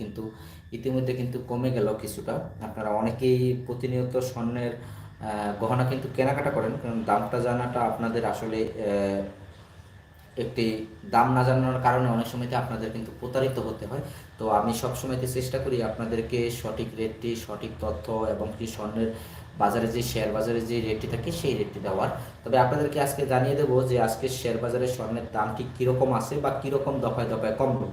কিন্তু ইতিমধ্যে কিন্তু কমে গেল কিছুটা। আপনারা অনেকেই প্রতিনিয়ত স্বর্ণের গহনা কিন্তু কেনাকাটা করেন, কারণ দামটা জানাটা আপনাদের আসলে একটি দাম না জানানোর কারণে অনেক সময়তে আপনাদের কিন্তু প্রতারিত হতে হয়। তো আমি সব সময়তে চেষ্টা করি আপনাদেরকে সঠিক রেটটি, সঠিক তথ্য এবং কি স্বর্ণের বাজারে যে শেয়ার বাজারে যে রেটটি থাকে সেই রেটটি দেওয়ার। তবে আপনাদেরকে আজকে জানিয়ে দেবো যে আজকে শেয়ার বাজারে স্বর্ণের দামটি কীরকম আছে বা কীরকম দফায় দফায় কমলো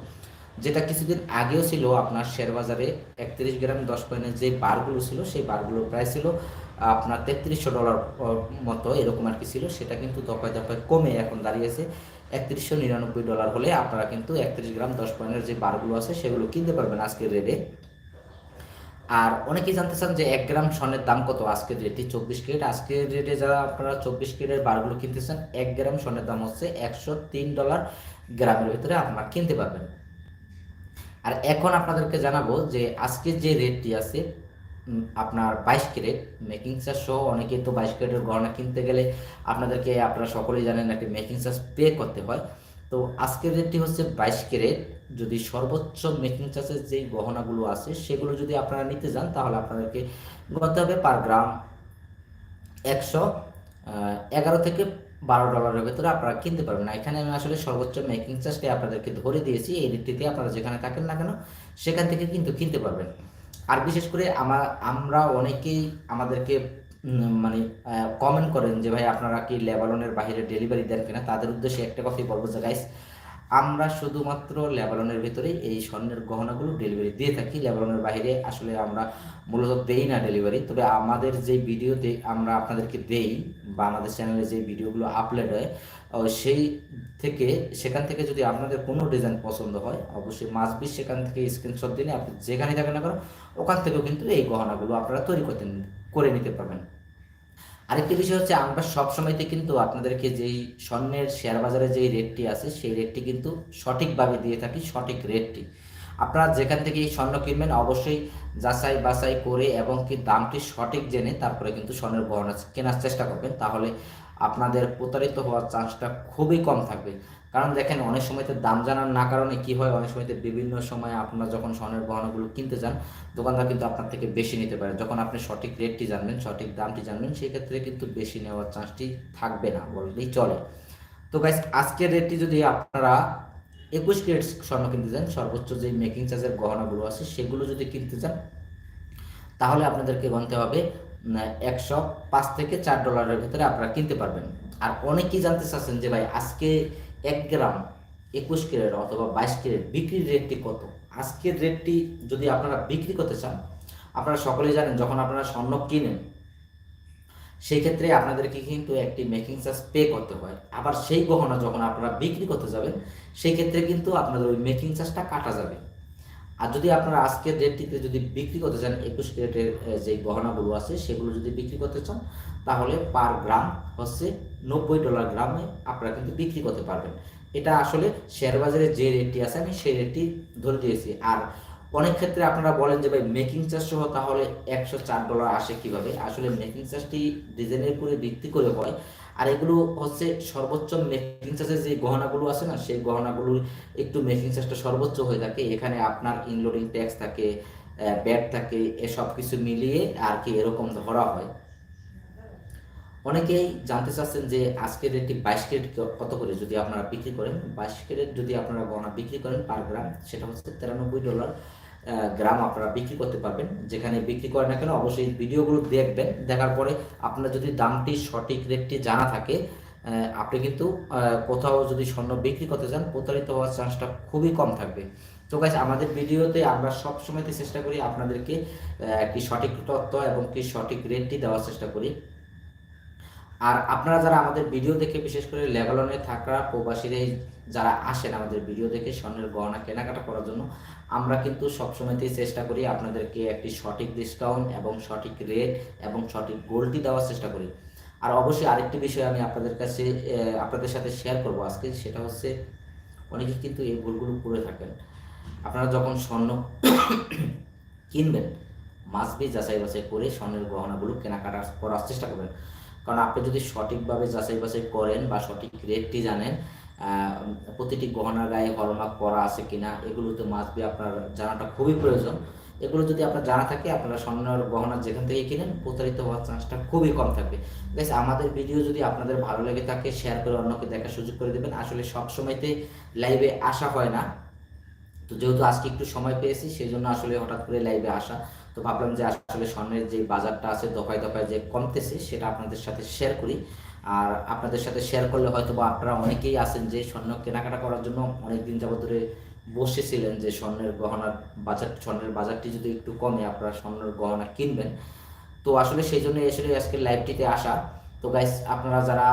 যেটা কিছুদিন আগেও ছিল আপনার শেয়ার বাজারে একত্রিশ গ্রাম দশ পয়েন্টের যে বারগুলো ছিল, সেই বারগুলোর প্রায় ছিল আপনার তেত্রিশশো ডলার মতো এরকম আর কি ছিল। সেটা কিন্তু দফায় দফায় কমে এখন দাঁড়িয়েছে। একত্রিশশো নিরানব্বই ডলার হলে আপনারা কিন্তু একত্রিশ গ্রাম দশ পয়েন্টের যে বারগুলো আছে, সেগুলো কিনতে পারবেন আজকের রেটে আর অনেকেই জানতে চান যে এক গ্রাম স্বর্ণের দাম কত আজকের রেটে চব্বিশ ক্যারেট। আজকের রেটে যারা আপনারা চব্বিশ ক্যারেটের বারগুলো কিনতে চান, এক গ্রাম স্বর্ণের দাম হচ্ছে একশো তিন ডলার গ্রামের ভিতরে আপনারা কিনতে পারবেন। আর এখন আপনাদেরকে জানাব যে আজকে যে রেটটি আছে আপনার বাইশ ক্যারেট। মেকিং চার্জ সহ অনেকেই তো বাইশ ক্যারেটের গহনা কিনতে গেলে আপনাদেরকে, আপনারা সকলেই জানেন একটা মেকিং চার্জ পে করতে হয়। তো আজকের রেটটি হচ্ছে বাইশ ক্যারেট। যদি সর্বোচ্চ মেকিং চার্জের যেই গহনাগুলো আছে, সেগুলো যদি আপনারা নিতে যান, তাহলে আপনাদেরকে করতে হবে পার গ্রাম একশো এগারো থেকে বারো ডলারের ভেতরে আপনারা কিনতে পারবেন। না এখানে আমি আসলে সর্বোচ্চ মেকিং চার্জটি আপনাদেরকে ধরে দিয়েছি, এই রেটটিতে আপনারা যেখানে থাকেন না কেন, সেখান থেকে কিন্তু কিনতে পারবেন। আর বিশেষ করে আমার আমরা অনেকেই আমাদেরকে মানে কমেন্ট করেন যে, ভাই, আপনারা কি লেবালনের বাইরে ডেলিভারি দেন কিনা? তাদের উদ্দেশ্যে একটা কথাই বলব যে গাইস আমরা শুধুমাত্র লেবালনের ভিতরেই এই স্বর্ণের গহনাগুলো ডেলিভারি দিয়ে থাকি। লেবালনের বাইরে আসলে আমরা মূলত দেই না ডেলিভারি তবে আমাদের যে ভিডিওতে আমরা আপনাদেরকে দেই বা আমাদের চ্যানেলে যে ভিডিওগুলো আপলোড হয় সেই থেকে, সেখান থেকে যদি আপনাদের কোনো ডিজাইন পছন্দ হয়, অবশ্যই মাস বিশ সেখান থেকে স্ক্রিনশট দিলে আপনি যেখানে থাকেন না কেন, ওখান থেকেও কিন্তু এই গহনাগুলো আপনারা তৈরি করতে, করে নিতে পারবেন। আরেকটি বিষয় হচ্ছে, আমরা সব সময়তে কিন্তু আপনাদেরকে যেই স্বর্ণের শেয়ার বাজারে যেই রেটটি আছে, সেই রেটটি কিন্তু সঠিকভাবে দিয়ে থাকি, সঠিক রেটটি আপনারা যেখান থেকে এই স্বর্ণ কিনবেন, অবশ্যই যাচাই বাছাই করে এবং কি দামটি সঠিক জেনে তারপরে কিন্তু স্বর্ণের গহনা কেনার চেষ্টা করবেন। তাহলে আপনাদের প্রতারিত হওয়ার চান্সটা খুবই কম থাকবে। কারণ দেখেন, অনেক সময়তে দাম জানার না কারণে কি হয়? অনেক সময়তে বিভিন্ন সময় আপনারা যখন স্বর্ণের গহনাগুলো কিনতে যান, দোকানদার কিন্তু আপনার থেকে বেশি নিতে পারে। যখন আপনি সঠিক রেটটি জানবেন, সঠিক দামটি জানবেন সেই ক্ষেত্রে কিন্তু বেশি নেওয়ার চান্সটি থাকবে না বললেই চলে। তো গাইস আজকের রেটটি যদি আপনারা একুশ ক্যারেট স্বর্ণ কিনতে চান সর্বোচ্চ যে মেকিং চার্জের গহনাগুলো আছে, সেগুলো যদি কিনতে চান তাহলে আপনাদেরকে গণতে হবে একশো পাঁচ থেকে চার ডলারের ভিতরে আপনারা কিনতে পারবেন। আর অনেকেই জানতে চাচ্ছেন যে ভাই, আজকে এক গ্রাম একুশ ক্যারেট অথবা বাইশ ক্যারেট বিক্রির রেটটি কত? আজকের রেটটি যদি আপনারা বিক্রি করতে চান, আপনারা সকলেই জানেন যখন আপনারা স্বর্ণ কিনেন সেই ক্ষেত্রে আপনাদেরকে কিন্তু একটি মেকিং চার্জ পে করতে হয়। আবার সেই গহনা যখন আপনারা বিক্রি করতে যাবেন সেই ক্ষেত্রে কিন্তু আপনাদের ওই মেকিং চার্জটা কাটা যাবে। আর যদি আপনারা আজকের রেটটিতে যদি বিক্রি করতে চান, একুশ ক্যারেটের যে গহনাগুলো আছে, সেগুলো যদি বিক্রি করতে চান, তাহলে পার গ্রাম হচ্ছে নব্বই ডলার গ্রামে আপনারা কিন্তু বিক্রি করতে পারবেন। এটা আসলে শেয়ার বাজারে যে রেটটি আছে, আমি সেই রেটটি ধরে দিয়েছি। আর অনেক ক্ষেত্রে আপনারা বলেন যে, ভাই মেকিং চার্জ সহ তাহলে একশো চার ডলার আসে কীভাবে? আসলে মেকিং চার্জটি ডিজাইনের উপরে ভিত্তি করে হয়। আর এগুলো হচ্ছে সর্বোচ্চ মেকিং চার্জের যে গহনাগুলো আছে না, সেই গহনাগুলোর একটু মেকিং চার্জটা সর্বোচ্চ হয়ে থাকে। এখানে আপনার ইনলোডিং ট্যাক্স থাকে ব্যাট থাকে, এসব কিছু মিলিয়ে আর কি এরকম ধরা হয়। অনেকেই জানতে চাচ্ছেন যে, আজকের একটি বাইশ ক্যারেট কত করে? যদি আপনারা বিক্রি করেন, বাইশ ক্যারেট যদি আপনারা গহনা বিক্রি করেন পার গ্রাম, সেটা হচ্ছে তিরানব্বই ডলার গ্রাম আপনারা বিক্রি করতে পারবেন। যেখানে বিক্রি করেন না কেন, অবশ্যই ভিডিওগুলো দেখবেন। দেখার পরে আপনার যদি দামটি সঠিক রেটটি জানা থাকে আপনি কিন্তু কোথাও যদি স্বর্ণ বিক্রি করতে চান, প্রতারিত হওয়ার চান্সটা খুবই কম থাকবে। তো গাছ আমাদের ভিডিওতে আমরা সব সময়তে চেষ্টা করি আপনাদেরকে একটি সঠিক তথ্য এবং কি সঠিক রেটটি দেওয়ার চেষ্টা করি। আর আপনারা যারা আমাদের ভিডিও দেখে, বিশেষ করে লেবালনে থাকা প্রবাসীরাই যারা আসেন আমাদের ভিডিও দেখে স্বর্ণের গহনা কেনাকাটা করার জন্য, আমরা কিন্তু সবসময়তেই চেষ্টা করি আপনাদেরকে একটি সঠিক ডিসকাউন্ট এবং সঠিক রেট এবং সঠিক গোল্ডটি দেওয়ার চেষ্টা করি। আর অবশ্যই আরেকটি বিষয় আমি আপনাদের কাছে আপনাদের সাথে শেয়ার করব আজকে, সেটা হচ্ছে অনেকে কিন্তু এই ভুলগুলো করে থাকেন। আপনারা যখন স্বর্ণ কিনবেন মাসবি যাচাই বাছাই করে স্বর্ণের গহনাগুলো কেনাকাটা করার চেষ্টা করবেন। কারণ আপনি যদি সঠিকভাবে যাচাই বাছাই করেন বা সঠিক রেটটি জানেন প্রতিটি গহনার গায়ে হলমার্ক করা আছে কিনা এগুলো তো মাস্ট বি আপনার জানাটা খুবই প্রয়োজন। এগুলো যদি আপনার জানা থাকে, আপনারা স্বর্ণের গহনা যেখান থেকে কিনেন, প্রতারিত হওয়ার চান্সটা খুবই কম থাকবে। গাইস আমাদের ভিডিও যদি আপনাদের ভালো লেগে থাকে শেয়ার করে অন্যকে দেখার সুযোগ করে দেবেন। আসলে সব সময়তে লাইভে আসা হয় না। তো যেহেতু আজকে একটু সময় পেয়েছি সেই জন্য আসলে হঠাৎ করে লাইভে আসা। তো ভাবলাম যে আসলে স্বর্ণের যে বাজারটা আছে, দফায় দফায় যে কমতেছে, সেটা আপনাদের সাথে শেয়ার করি। আর আপনাদের সাথে শেয়ার করলে হয়তো বা আপনারা অনেকেই আছেন যে স্বর্ণ কেনাকাটা করার জন্য অনেক দিন যাবত ধরে বসেছিলেন যে স্বর্ণের গহনার বাজার, স্বর্ণের বাজারটি যদি একটু কমে আপনারা স্বর্ণের গহনা কিনবেন। তো আসলে সেই জন্য আসলে আজকে লাইভটিতে আসা। তো গাইস আপনারা যারা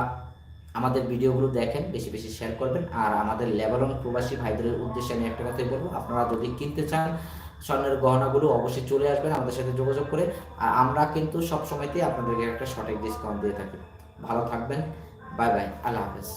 আমাদের ভিডিওগুলো দেখেন, বেশি বেশি শেয়ার করবেন। আর আমাদের লেবানন প্রবাসী ভাইদের উদ্দেশ্যে আমি একটা কথাই বলব, আপনারা যদি কিনতে চান স্বর্ণের গহনাগুলো, অবশ্যই চলে আসবেন আমাদের সাথে যোগাযোগ করে। আর আমরা কিন্তু সব সময়তেই আপনাদেরকে একটা সঠিক ডিসকাউন্ট দিয়ে থাকি। ভালো থাকবেন। বাই বাই আল্লাহ হাফেজ।